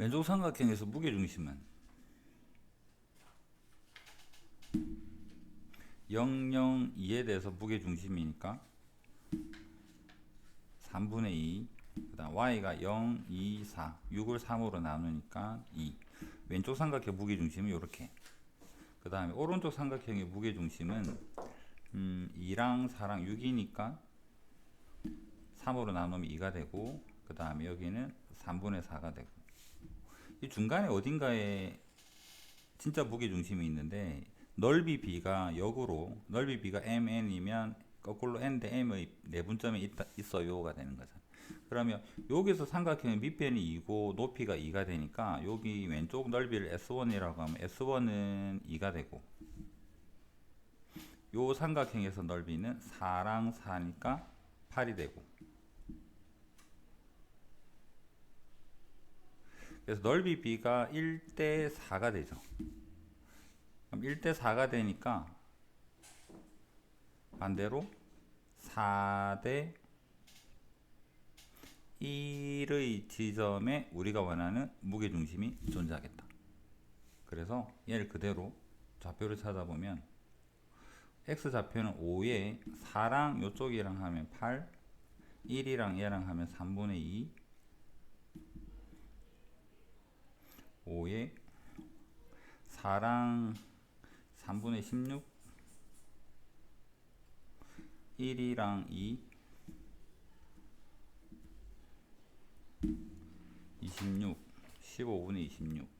왼쪽 삼각형에서 무게중심은 0, 0, 2에 대해서 무게중심이니까 3분의 2. 그 다음 y가 0, 2, 4. 6을 3으로 나누니까 2. 왼쪽 삼각형 무게중심은 이렇게. 그 다음에 오른쪽 삼각형의 무게중심은 음, 2랑 4랑 6이니까 3으로 나누면 2가 되고 그 다음에 여기는 3분의 4가 되고 이 중간에 어딘가에 진짜 무게 중심이 있는데 넓이 b가 역으로 넓이 b가 mn이면 거꾸로 n대 m의 내분점이 있다, 있어요가 되는 거잖아. 그러면 여기서 삼각형의 밑변이 2고 높이가 2가 되니까 여기 왼쪽 넓이를 S1이라고 하면 S1은 2가 되고 요 삼각형에서 넓이는 4랑 4니까 8이 되고 그래서 넓이 b가 1대 4가 되죠. 그럼 1대 4가 되니까 반대로 4대 1의 지점에 우리가 원하는 무게중심이 존재하겠다. 그래서 얘를 그대로 좌표를 찾아보면 x좌표는 5에 4랑 요쪽이랑 하면 8 1이랑 얘랑 하면 3분의 2 5에 4랑 3분의 16 1이랑 2 26 15분의 26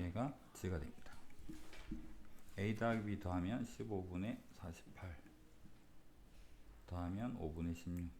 얘가 G가 됩니다. A 더하기 B 더하면 15분의 48 더하면 5분의 16